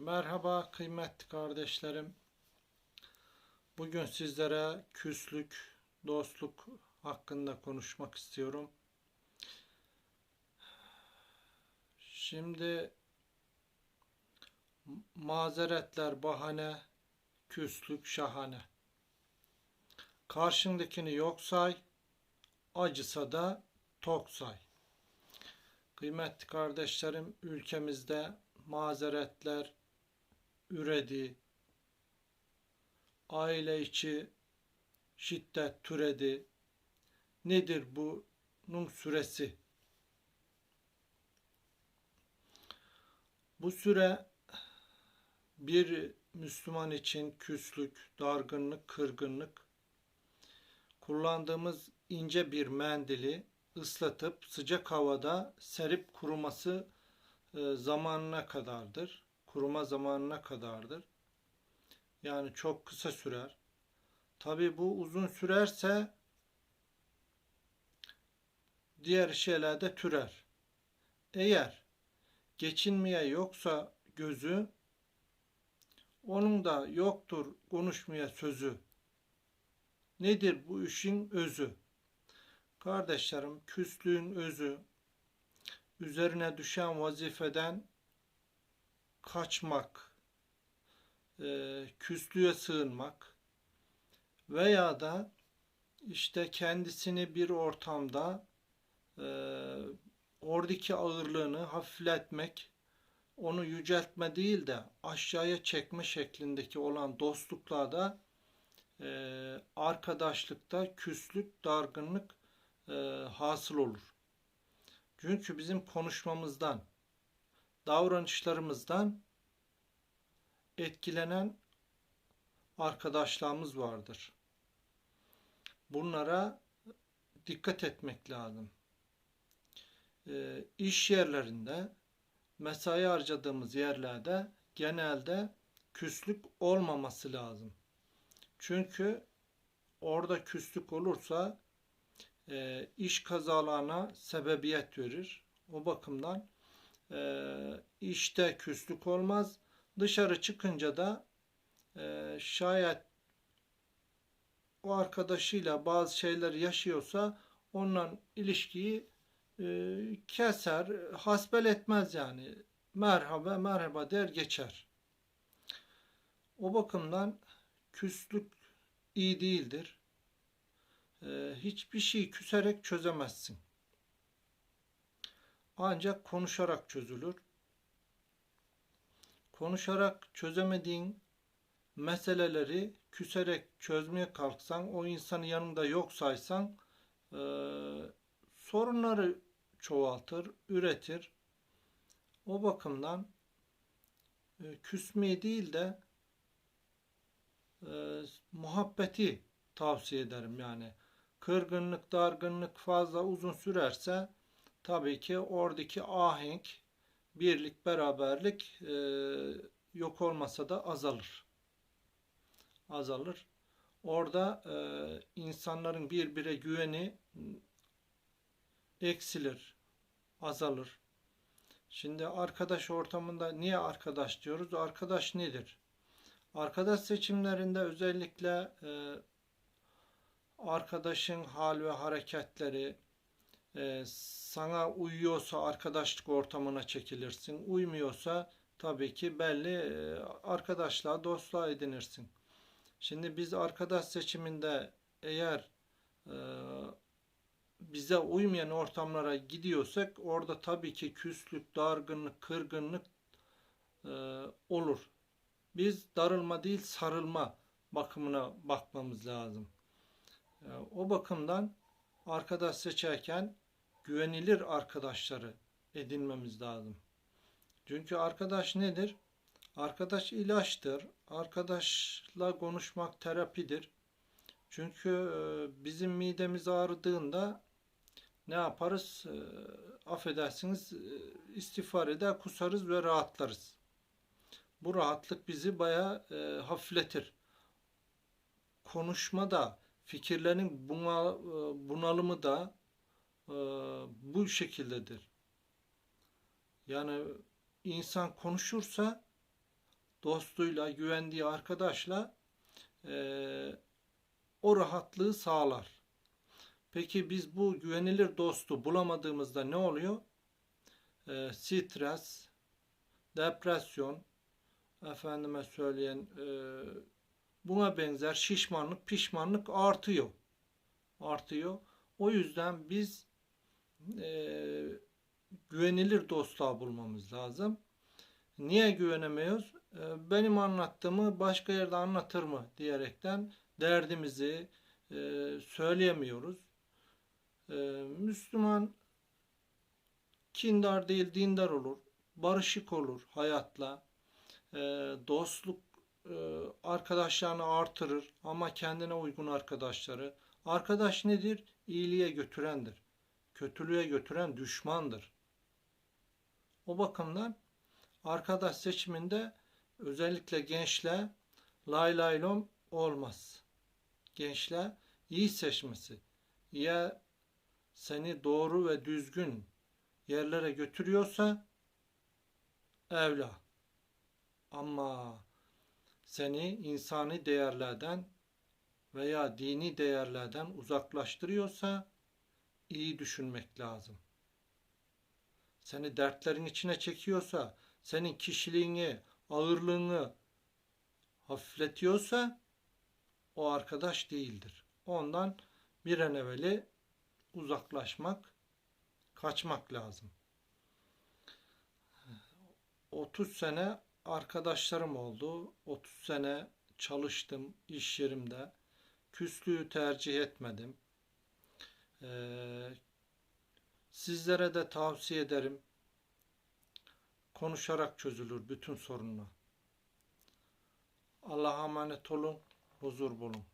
Merhaba kıymetli kardeşlerim. Bugün sizlere küslük, dostluk hakkında konuşmak istiyorum. Şimdi mazeretler bahane, küslük şahane. Karşındakini yok say, acısa da tok say. Kıymetli kardeşlerim, ülkemizde mazeretler üredi, aile içi şiddet türedi. Nedir bunun süresi? Bu süre bir Müslüman için küslük, dargınlık, kırgınlık, kullandığımız ince bir mendili ıslatıp sıcak havada serip kuruması e, zamanına kadardır. Kuruma zamanına kadardır. Yani çok kısa sürer. Tabi bu uzun sürerse diğer şeyler de türer. Eğer geçinmeye yoksa gözü onun da yoktur konuşmaya sözü. Nedir bu işin özü? Kardeşlerim küslüğün özü üzerine düşen vazifeden kaçmak, e, küslüğe sığınmak veya da işte kendisini bir ortamda e, oradaki ağırlığını hafifletmek, onu yüceltme değil de aşağıya çekme şeklindeki olan dostluklarda e, arkadaşlıkta küslük, dargınlık e, hasıl olur. Çünkü bizim konuşmamızdan, davranışlarımızdan etkilenen arkadaşlarımız vardır. Bunlara dikkat etmek lazım. E, iş yerlerinde, mesai harcadığımız yerlerde genelde küslük olmaması lazım. Çünkü orada küslük olursa e, iş kazalarına sebebiyet verir. O bakımdan e, işte küslük olmaz. Dışarı çıkınca da e, şayet o arkadaşıyla bazı şeyler yaşıyorsa onunla ilişkiyi e, keser, hasbel etmez yani. Merhaba merhaba der geçer. O bakımdan küslük iyi değildir. E, hiçbir şey küserek çözemezsin. Ancak konuşarak çözülür. Konuşarak çözemediğin meseleleri küserek çözmeye kalksan, o insanı yanında yok saysan e, sorunları çoğaltır, üretir. O bakımdan e, küsmeyi değil de e, muhabbeti tavsiye ederim yani. Kırgınlık, dargınlık fazla uzun sürerse tabii ki oradaki ahenk, birlik, beraberlik e, yok olmasa da azalır. Azalır. Orada e, insanların birbire güveni eksilir, azalır. Şimdi arkadaş ortamında niye arkadaş diyoruz? Arkadaş nedir? Arkadaş seçimlerinde özellikle e, arkadaşın hal ve hareketleri e, sana uyuyorsa arkadaşlık ortamına çekilirsin. Uymuyorsa tabii ki belli e, arkadaşlığa, dostluğa edinirsin. Şimdi biz arkadaş seçiminde eğer e, bize uymayan ortamlara gidiyorsak orada tabii ki küslük, dargınlık, kırgınlık e, olur. Biz darılma değil sarılma bakımına bakmamız lazım. E, o bakımdan arkadaş seçerken güvenilir arkadaşları edinmemiz lazım. Çünkü arkadaş nedir? Arkadaş ilaçtır. Arkadaşla konuşmak terapidir. Çünkü e, bizim midemiz ağrıdığında ne yaparız? E, affedersiniz e, istiğfar eder, kusarız ve rahatlarız. Bu rahatlık bizi baya hafifletir. Konuşmada, fikirlerin buna, bunalımı da e, bu şekildedir. Yani insan konuşursa dostuyla, güvendiği arkadaşla eee, o rahatlığı sağlar. Peki biz bu güvenilir dostu bulamadığımızda ne oluyor? Eee, stres, depresyon, efendime söyleyen eee, buna benzer şişmanlık, pişmanlık artıyor. Artıyor. O yüzden biz eee, güvenilir dostlar bulmamız lazım. Niye güvenemiyoruz? Eee, Benim anlattığımı başka yerde anlatır mı diyerekten derdimizi eee, söyleyemiyoruz. Eee, Müslüman kindar değil dindar olur, barışık olur hayatla, Eee, dostluk arkadaşlarını artırır ama kendine uygun arkadaşları. Arkadaş nedir? İyiliğe götürendir. Kötülüğe götüren düşmandır. O bakımdan arkadaş seçiminde özellikle gençle lay lay lom olmaz. Gençle iyi seçmesi. Ya seni doğru ve düzgün yerlere götürüyorsa evla. Ama seni insani değerlerden veya dini değerlerden uzaklaştırıyorsa iyi düşünmek lazım. Seni dertlerin içine çekiyorsa, senin kişiliğini, ağırlığını hafifletiyorsa o arkadaş değildir. Ondan bir an evveli uzaklaşmak, kaçmak lazım. 30 sene arkadaşlarım oldu. 30 sene çalıştım iş yerimde. Küslüğü tercih etmedim. Ee, sizlere de tavsiye ederim. Konuşarak çözülür bütün sorunlar. Allah'a emanet olun. Huzur bulun.